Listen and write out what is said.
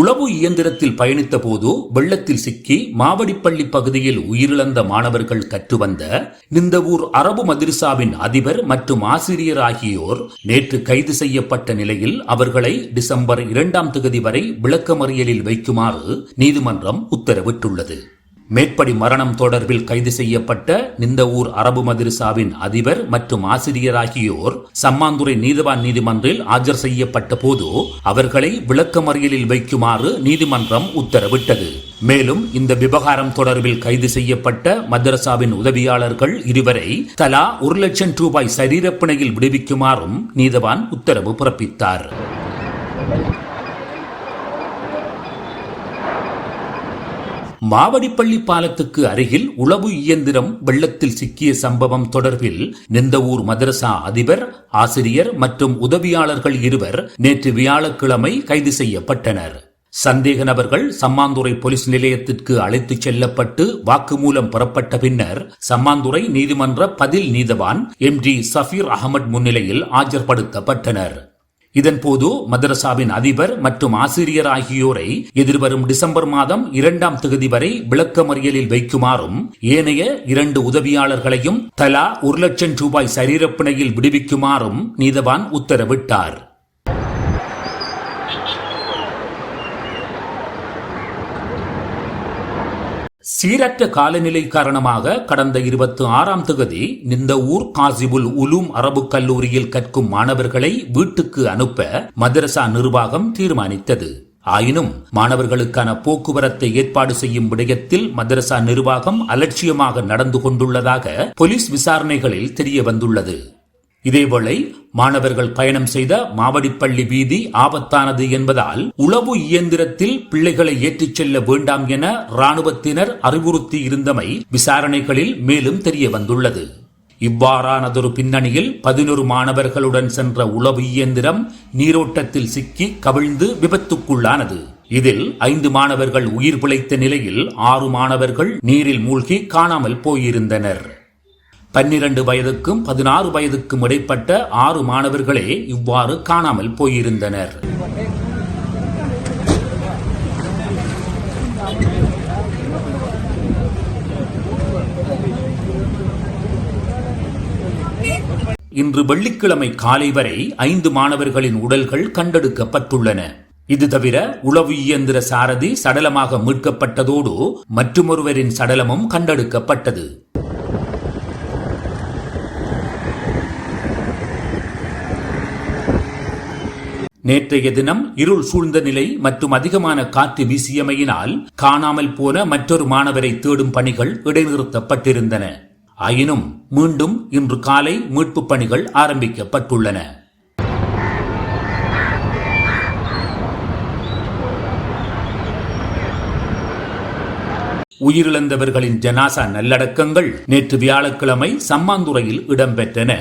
உளவு இயந்திரத்தில் பயணித்த போது வெள்ளத்தில் சிக்கி மாவடிப்பள்ளி பகுதியில் உயிரிழந்த மாணவர்கள் கற்று வந்த நிந்தவூர் அரபு மதிர்சாவின் அதிபர் மற்றும் ஆசிரியர் ஆகியோர் நேற்று கைது செய்யப்பட்ட நிலையில் அவர்களை டிசம்பர் இரண்டாம் தேதி வரை விளக்கமறியலில் வைக்குமாறு நீதிமன்றம் உத்தரவிட்டுள்ளது. மேற்படி மரணம் தொடர்பில் கைது செய்யப்பட்ட நிந்தவூர் அரபு மதிரசாவின் அதிபர் மற்றும் ஆசிரியர் ஆகியோர் சம்மாந்துறை நீதவான் நீதிமன்றில் ஆஜர் செய்யப்பட்ட போது அவர்களை விளக்கமறியலில் வைக்குமாறு நீதிமன்றம் உத்தரவிட்டது. மேலும் இந்த விவகாரம் தொடர்பில் கைது செய்யப்பட்ட மதரசாவின் உதவியாளர்கள் இருவரை தலா ஒரு லட்சம் ரூபாய் சரீரப்பிணையில் விடுவிக்குமாறும் நீதவான் உத்தரவு பிறப்பித்தார். மாவடிப்பள்ளி பாலத்துக்கு அருகில் உளவு இயந்திரம் வெள்ளத்தில் சிக்கிய சம்பவம் தொடர்பில் நிந்தவூர் மதரசா அதிபர் ஆசிரியர் மற்றும் உதவியாளர்கள் இருவர் நேற்று வியாழக்கிழமை கைது செய்யப்பட்டனர். சந்தேக நபர்கள் சம்மாந்துறை போலீஸ் நிலையத்திற்கு அழைத்துச் செல்லப்பட்டு வாக்குமூலம் பெறப்பட்ட பின்னர் சம்மாந்துறை நீதிமன்ற பதில் நீதவான் எம். ஜி சஃபீர் அகமது முன்னிலையில் ஆஜர்படுத்தப்பட்டனர். இதன்போது மதரசாவின் அதிபர் மற்றும் ஆசிரியர் ஆகியோரை எதிர்வரும் டிசம்பர் மாதம் இரண்டாம் தேதி வரை விளக்கமறியலில் வைக்குமாறும் ஏனைய இரண்டு உதவியாளர்களையும் தலா ஒரு லட்சம் ரூபாய் சரீரப்பிணையில் விடுவிக்குமாறும் நீதவான் உத்தரவிட்டார். சீரற்ற காலநிலை காரணமாக கடந்த இருபத்தி ஆறாம் தொகுதி இந்த ஊர் காசிபுல் உலூம் அரபு கல்லூரியில் கற்கும் மாணவர்களை வீட்டுக்கு அனுப்ப மதரசா நிர்வாகம் தீர்மானித்தது. ஆயினும் மாணவர்களுக்கான போக்குவரத்தை ஏற்பாடு செய்யும் விடயத்தில் மதரசா நிர்வாகம் அலட்சியமாக நடந்து கொண்டுள்ளதாக போலீஸ் விசாரணைகளில் தெரிய வந்துள்ளது இதேவேளை மாணவர்கள் பயணம் செய்த மாவடிப்பள்ளி வீதி ஆபத்தானது என்பதால் உளவு இயந்திரத்தில் பிள்ளைகளை ஏற்றிச் செல்ல வேண்டாம் என ராணுவத்தினர் அறிவுறுத்தி இருந்தமை விசாரணைகளில் மேலும் தெரிய வந்துள்ளது. இவ்வாறானதொரு பின்னணியில் பதினொரு மாணவர்களுடன் சென்ற உளவு இயந்திரம் நீரோட்டத்தில் சிக்கி கவிழ்ந்து விபத்துக்குள்ளானது. இதில் ஐந்து மாணவர்கள் உயிர் பிழைத்த நிலையில் ஆறு மாணவர்கள் நீரில் மூழ்கி காணாமல் போயிருந்தனர். பன்னிரண்டு வயதுக்கும் பதினாறு வயதுக்கும் இடைப்பட்ட ஆறு மாணவர்களே இவ்வாறு காணாமல் போயிருந்தனர். இன்று வெள்ளிக்கிழமை காலை வரை ஐந்து மாணவர்களின் உடல்கள் கண்டெடுக்கப்பட்டுள்ளன. இது தவிர உளவு இயந்திர சாரதி சடலமாக மீட்கப்பட்டதோடு மற்றுமொருவரின் சடலமும் கண்டெடுக்கப்பட்டது. நேற்றைய தினம் இருள் சூழ்ந்த நிலை மற்றும் அதிகமான காற்று வீசியமையினால் காணாமல் போன மற்றொரு மாணவரை தேடும் பணிகள் இடைநிறுத்தப்பட்டிருந்தன. ஆயினும் மீண்டும் இன்று காலை மீட்பு பணிகள் ஆரம்பிக்கப்பட்டுள்ளன. உயிரிழந்தவர்களின் ஜனாசா நல்லடக்கங்கள் நேற்று வியாழக்கிழமை சம்மாந்துறையில் இடம்பெற்றன.